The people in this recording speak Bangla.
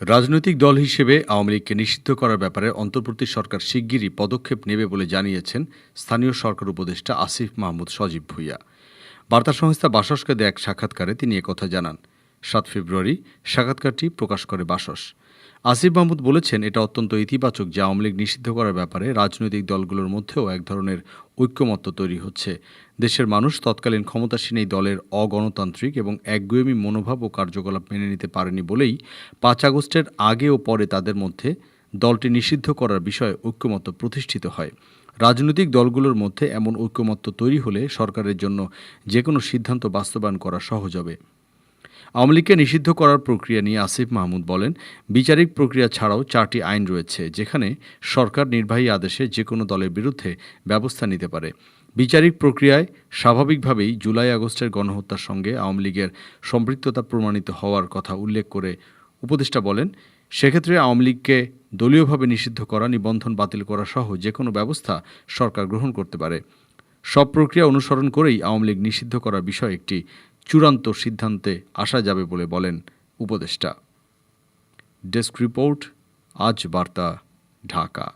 রাজনৈতিক দল হিসেবে আওয়ামী লীগকে নিষিদ্ধ করার ব্যাপারে অন্তর্বর্তী সরকার শিগগিরই পদক্ষেপ নেবে বলে জানিয়েছেন স্থানীয় সরকার উপদেষ্টা আসিফ মাহমুদ সজীব ভুইয়া। বার্তা সংস্থা বাসসকে এক সাক্ষাৎকারে তিনি একথা জানান। সাত ফেব্রুয়ারি সাক্ষাৎকারটি প্রকাশ করে বাসস। আসিফ মাহমুদ বলেছেন, এটা অত্যন্ত ইতিবাচক যে আওয়ামী লীগ নিষিদ্ধ করার ব্যাপারে রাজনৈতিক দলগুলোর মধ্যেও এক ধরনের ঐক্যমত্য তৈরি হচ্ছে। দেশের মানুষ তৎকালীন ক্ষমতাসীন এই দলের অগণতান্ত্রিক এবং একগুয়েমি মনোভাব ও কার্যকলাপ মেনে নিতে পারেনি বলেই পাঁচ আগস্টের আগে ও পরে তাদের মধ্যে দলটি নিষিদ্ধ করার বিষয়ে ঐক্যমত্য প্রতিষ্ঠিত হয়। রাজনৈতিক দলগুলোর মধ্যে এমন ঐক্যমত্য তৈরি হলে সরকারের জন্য যে কোনো সিদ্ধান্ত বাস্তবায়ন করা সহজ হবে। আওয়ামী লীগকে নিষিদ্ধ করার প্রক্রিয়া নিয়ে আসিফ মাহমুদ বলেন, বিচারিক প্রক্রিয়া ছাড়াও চারটি আইন রয়েছে, যেখানে সরকার নির্বাহী আদেশে যে কোনো দলের বিরুদ্ধে ব্যবস্থা নিতে পারে। বিচারিক প্রক্রিয়ায় স্বাভাবিকভাবেই জুলাই আগস্টের গণহত্যার সঙ্গে আওয়ামী লীগের সম্পৃক্ততা প্রমাণিত হওয়ার কথা উল্লেখ করে উপদেষ্টা বলেন, সেক্ষেত্রে আওয়ামী লীগকে দলীয়ভাবে নিষিদ্ধ করা, নিবন্ধন বাতিল করা সহ যে কোনো ব্যবস্থা সরকার গ্রহণ করতে পারে। সব প্রক্রিয়া অনুসরণ করেই আওয়ামী লীগ নিষিদ্ধ করার বিষয়ে একটি চূড়ান্ত সিদ্ধান্তে আসা যাবে বলে বলেন উপদেষ্টা। ডেস্ক রিপোর্ট আজ বার্তা ঢাকা।